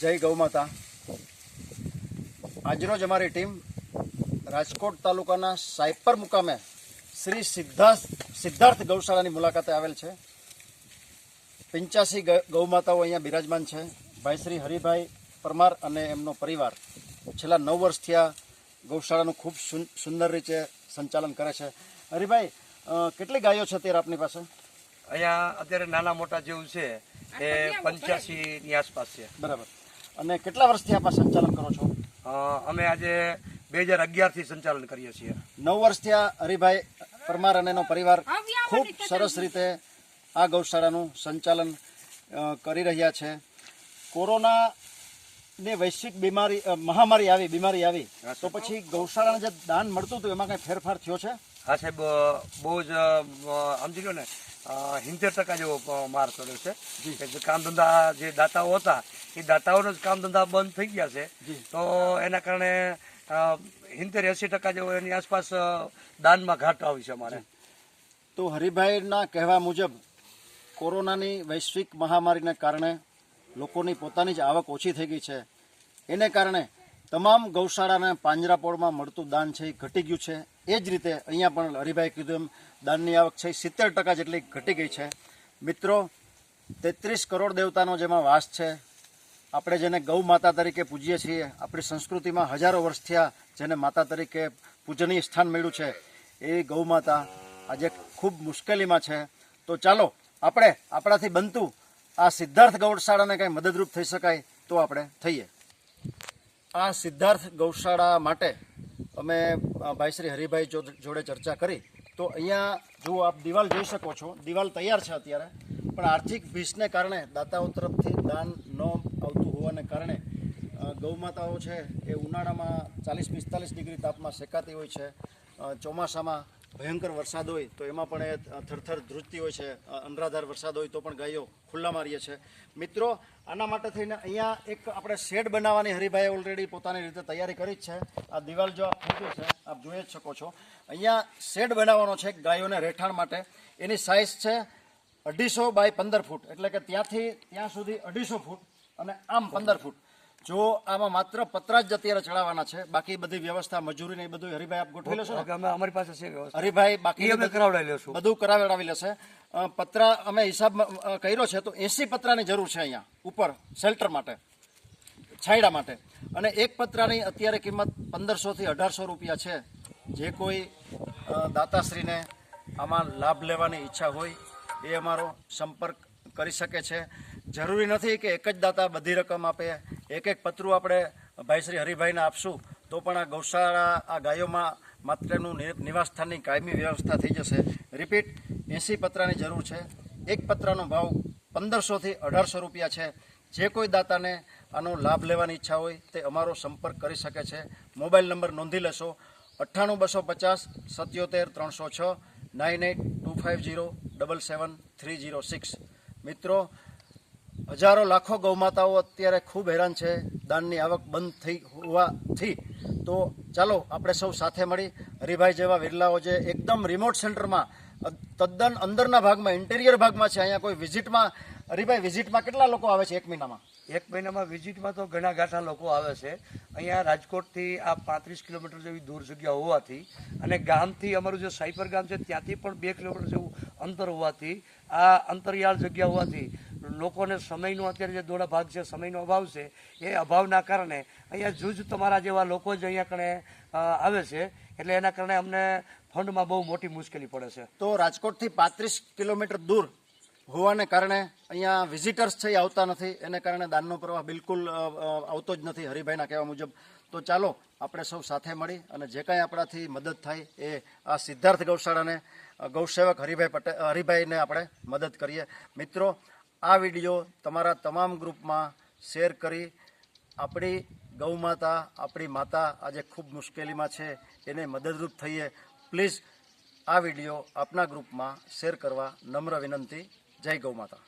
જય ગૌમાતા આજરોજ અમારી ટીમ રાજકોટ તાલુકાના સાયપર મુકામે શ્રી સિદ્ધાર્થ સિદ્ધાર્થ ગૌશાળાની મુલાકાતે આવેલ છે. પંચ્યાસી ગૌમાતાઓ અહીંયા બિરાજમાન છે. ભાઈ શ્રી હરિભાઈ પરમાર અને એમનો પરિવાર છેલ્લા નવ વર્ષથી આ ગૌશાળાનું ખૂબ સુંદર રીતે સંચાલન કરે છે. હરિભાઈ કેટલી ગાયો છે અત્યારે આપની પાસે? અહીંયા અત્યારે નાના મોટા જેવું છે. એ પંચ્યાસી ની આસપાસ છે. બરાબર. અને કેટલા વર્ષથી આપ સંચાલન કરો છો? અમે આજે બે હજાર અગિયારથી સંચાલન કરીએ છીએ. નવ વર્ષથી આ હરિભાઈ પરમાર અને એનો પરિવાર ખૂબ સરસ રીતે આ ગૌશાળાનું સંચાલન કરી રહ્યા છે. કોરોના ની વૈશ્વિક બીમારી મહામારી આવી બીમારી આવી તો પછી ગૌશાળાને જે દાન મળતું હતું એમાં કઈ ફેરફાર થયો છે? હા સાહેબ બહુ જ સમજી લો ને સિત્તેર ટકા જેવો માર ચડ્યો છે. કે કામ ધંધા જે દાતાઓ હતા એ દાતાઓનો જ કામ ધંધા બંધ થઈ ગયા છે. તો એના કારણે સિત્તેર એસી ટકા જેવો એની આસપાસ દાનમાં ઘાટ આવી છે અમારે. તો હરિભાઈના કહેવા મુજબ કોરોનાની વૈશ્વિક મહામારીને કારણે લોકોની પોતાની જ આવક ઓછી થઈ ગઈ છે. એને કારણે તમામ ગૌશાળાના પાંજરાપોળમાં મળતું દાન છે એ ઘટી ગયું છે. એ જ રીતે અહીંયા પણ હરિભાઈ કીધું એમ, દાનની આવક છે સિત્તેર ટકા જેટલી ઘટી ગઈ છે. મિત્રો, તેત્રીસ કરોડ દેવતાનો જેમાં વાસ છે. આપણે જેને ગૌ માતા તરીકે પૂજીએ છીએ, આપણી સંસ્કૃતિમાં હજારો વર્ષ થયા જેને માતા તરીકે પૂજનીય સ્થાન મળ્યું છે, એ ગૌ માતા આજે ખૂબ મુશ્કેલીમાં છે. તો ચાલો, આપણે આપણાથી બનતું આ સિદ્ધાર્થ ગૌશાળાને કંઈ મદદરૂપ થઈ શકાય તો આપણે થઈએ. આ સિદ્ધાર્થ ગૌશાળા માટે અમે ભાઈ શ્રી હરિભાઈ જોડે ચર્ચા કરી, તો અહીંયા જુઓ આપ દિવાલ જોઈ શકો છો, દિવાલ તૈયાર છે અત્યારે, પણ આર્થિક ભીસને કારણે, દાતાઓ તરફથી દાન ન આવતું હોવાને કારણે ગૌમાતાઓ છે એ ઉનાળામાં ચાલીસ પિસ્તાલીસ ડિગ્રી તાપમાં શેકાતી હોય છે ચોમાસામાં ભયંકર વરસાદ હોય તો એમાં પણ એ થરથર ધ્રુજતી હોય છે અનરાધાર વરસાદ હોય તો પણ ગાયો ખુલ્લા મારીએ છે. મિત્રો, આના માટે થઈને અહીંયા એક આપણે શેડ બનાવવાની હરિભાઈએ ઓલરેડી પોતાની રીતે તૈયારી કરી જ છે. આ દિવાલ જો આપ છે, આપ જોઈ જ શકો છો. અહીંયા શેડ બનાવવાનો છે ગાયોને રહેઠાણ માટે. એની સાઇઝ છે અઢીસો બાય પંદર ફૂટ. એટલે કે ત્યાંથી ત્યાં સુધી અઢીસો ફૂટ અને આમ પંદર ફૂટ. જો આમાં માત્ર પતરા જ અત્યારે ચડાવવાના છે બાકી બધી વ્યવસ્થા મજૂરી ને બધું હરિભાઈ આપ ગોઠવી લેશો? અમે અમારી પાસે છે હરિભાઈ બાકી અમે કરાવડાવી લેશું. બધું કરાવડાવી લેશે. પતરા અમે હિસાબ કર્યો છે તો એસી પતરાની જરૂર છે અહીંયા ઉપર શેલ્ટર માટે છાંયડા માટે. અને એક પતરાની અત્યારે કિંમત પંદરસો થી અઢારસો રૂપિયા છે. જે કોઈ દાતાશ્રીને આમાં લાભ લેવાની ઈચ્છા હોય એ અમારો સંપર્ક કરી શકે છે. જરૂરી નથી કે એક જ દાતા બધી રકમ આપે એક એક પતરું આપણે ભાઈ શ્રી હરિભાઈને આપશું, તો પણ આ ગૌશાળા આ ગાયોમાં માત્રનું નિવાસસ્થાનની કાયમી વ્યવસ્થા થઈ જશે. રિપીટ એંસી પતરાની જરૂર છે. એક પતરાનો ભાવ પંદરસોથી અઢારસો રૂપિયા છે. જે કોઈ દાતાને આનો લાભ લેવાની ઈચ્છા હોય, તે અમારો સંપર્ક કરી શકે છે. મોબાઈલ નંબર નોંધી લેશો. અઠ્ઠાણું બસો પચાસ સત્યોતેર ત્રણસો છ, nine eight two five zero double seven three zero six. મિત્રો હજારો લાખો ગૌમાતાઓ અત્યારે ખૂબ હેરાન છે. દાનની આવક બંધ થઈ હોવાથી. તો ચાલો આપણે સૌ સાથે મળી. હરિભાઈ જેવા વિરલાઓ જે એકદમ રિમોટ સેન્ટરમાં તદ્દન અંદરના ભાગમાં ઇન્ટેરિયર ભાગમાં છે. અહીંયા કોઈ વિઝિટમાં હરિભાઈ વિઝિટમાં કેટલા લોકો આવે છે એક મહિનામાં? એક મહિનામાં વિઝિટમાં તો ઘણા ગાંઠા લોકો આવે છે. અહીંયા રાજકોટથી આ પાંત્રીસ કિલોમીટર જેવી દૂર જગ્યા હોવાથી અને ગામથી અમારું જે સાયપર ગામ છે ત્યાંથી પણ બે કિલોમીટર જેવું અંતર હોવાથી, આ અંતરિયાળ જગ્યા હોવાથી લોકોને સમયનો અત્યારે જે દોડા ભાગ છે, સમયનો અભાવ છે, એ અભાવના કારણે અહીંયા જૂજ તમારા જેવા લોકો જ અહીંયા કણે આવે છે. એટલે એના કારણે અમને ફંડમાં બહુ મોટી મુશ્કેલી પડે છે. તો રાજકોટથી પાંત્રીસ કિલોમીટર દૂર હોવાને કારણે અહીંયા વિઝિટર્સ છે આવતા નથી. એને કારણે દાનનો પ્રવાહ બિલકુલ આવતો જ નથી હરિભાઈના કહેવા મુજબ. તો ચાલો, આપણે સૌ સાથે મળી અને જે કાંઈ આપણાથી મદદ થાય એ આ સિદ્ધાર્થ ગૌશાળાને ગૌસેવક હરિભાઈ પટેલ, હરિભાઈને આપણે મદદ કરીએ. મિત્રો આ વીડિયો તમારા તમામ ગ્રુપમાં શેર કરી આપણી ગૌ માતા આપણી માતા આજે ખૂબ મુશ્કેલીમાં છે, એને મદદરૂપ થઈએ. પ્લીઝ આ વીડિયો આપના ગ્રુપમાં શેર કરવા નમ્ર વિનંતી. જય ગૌ માતા